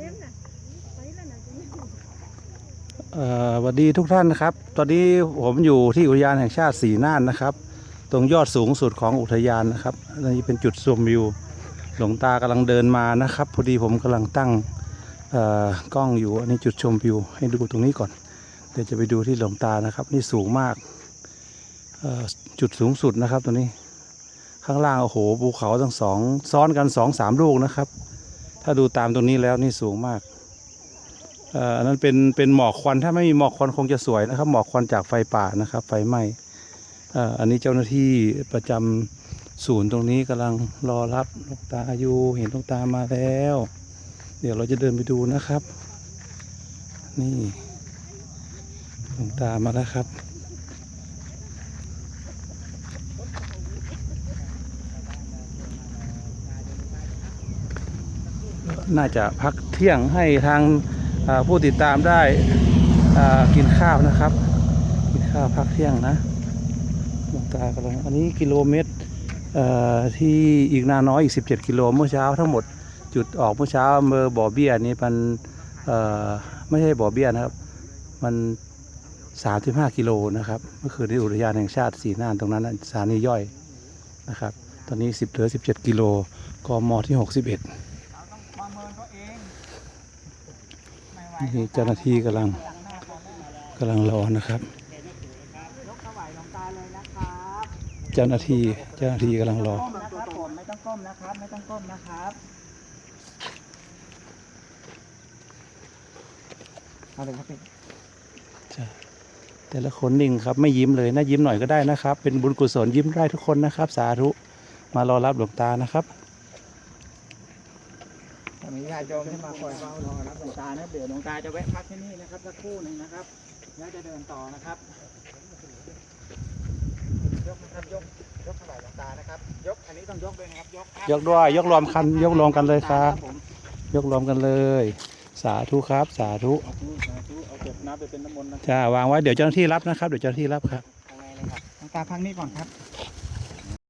สวัสดีทุกท่านนะครับ ตอนนี้ผมอยู่ที่อุทยานแห่งชาติสีน่านนะครับ ตรงยอดสูงสุดของอุทยานนะครับนนี้เป็นจุดชมวิว หลวงตากำลังเดินมานะครับ พอดีผมกำลังตั้งกล้องอยู่อันนี้จุดชมวิว ให้ดูตรงนี้ก่อน เดี๋ยวจะไปดูที่หลวงตานะครับ นี่สูงมากจุดสูงสุดนะครับตัวนี้ ข้างล่างโอ้โหภูเขาทั้งสองซ้อนกันสองสามลูกนะครับาดูตามตรงนี้แล้วนี่สูงมากอันนั้นเป็นเป็นหมอกควันถ้าไม่มีหมอกควันคงจะสวยนะครับ หมอกควันจากไฟป่านะครับ ไฟไหม้อ่ออันนี้เจ้าหน้าที่ประจำศูนย์ตรงนี้กำลังรอรับลูกตาอยู่เห็นลูกตามาแล้ว เดี๋ยวเราจะเดินไปดูนะครับ นี่ลวงตามาแล้วครับ น่าจะพักเที่ยงให้ทางผู้ติดตามได้กินข้าวนะครับ กินข้าวพักเที่ยงนะหลวงตากำลังอันนี้กิโลเมตรที่อีกนาน้อยอีก 17 กิโลเมื่อเช้าทั้งหมดจุดออกเมื่อเช้าอำเมอบ่อเบี้ยนี่มันไม่ใช่บ่อเบี้ยนะครับ มัน 35 กิโลนะครับเมื่อคืนที่อุทยานแห่งชาติสีน่านตรงนั้นสถานีย่อยนะครับ ตอนนี้ 10เหลือ 17 กิโลกมที่ 61 นี่เจ้าหน้าที่กำลังกำลังรอนะครับยกถวายหลวงตาเลยนะครับ เจ้าหน้าที่เจ้าหน้าที่กำลังรอก้มนะครับผมไม่ต้องก้มนะครับ ไม่ต้องก้มนะครับเอาเลยครับพี่แต่ละคนนิ่งครับไม่ยิ้มเลยนะยิ้มหน่อยก็ได้นะครับ เป็นบุญกุศลยิ้มได้ทุกคนนะครับ สาธุมารอรับหลวงตานะครับถ้า มีญาติโยมที่มาคอยเฝ้ารอรับหลวงตานะเดี๋ยวหลวงตาจะแวะพักที่นี่นะครับสักครู่หนึ่งนะครับ แล้วจะเดินต่อนะครับ ยกนะครับยกยกถวายหลวงตานะครับ ยกอันนี้ต้องยกด้วยนะครับยกครับยกด้วยยกรวมคันยกรวมกันเลยครับ ผมยกรวมกันเลย สาธุครับ สาธุสาธุสาธุเอาเก็บน้ำไปเป็นน้ำมนต์นะจะวางไว้เดี๋ยวเจ้าหน้าที่รับนะครับ เดี๋ยวเจ้าหน้าที่รับครับข้างในเลยครับหลวงตาพักนี้ก่อนครับ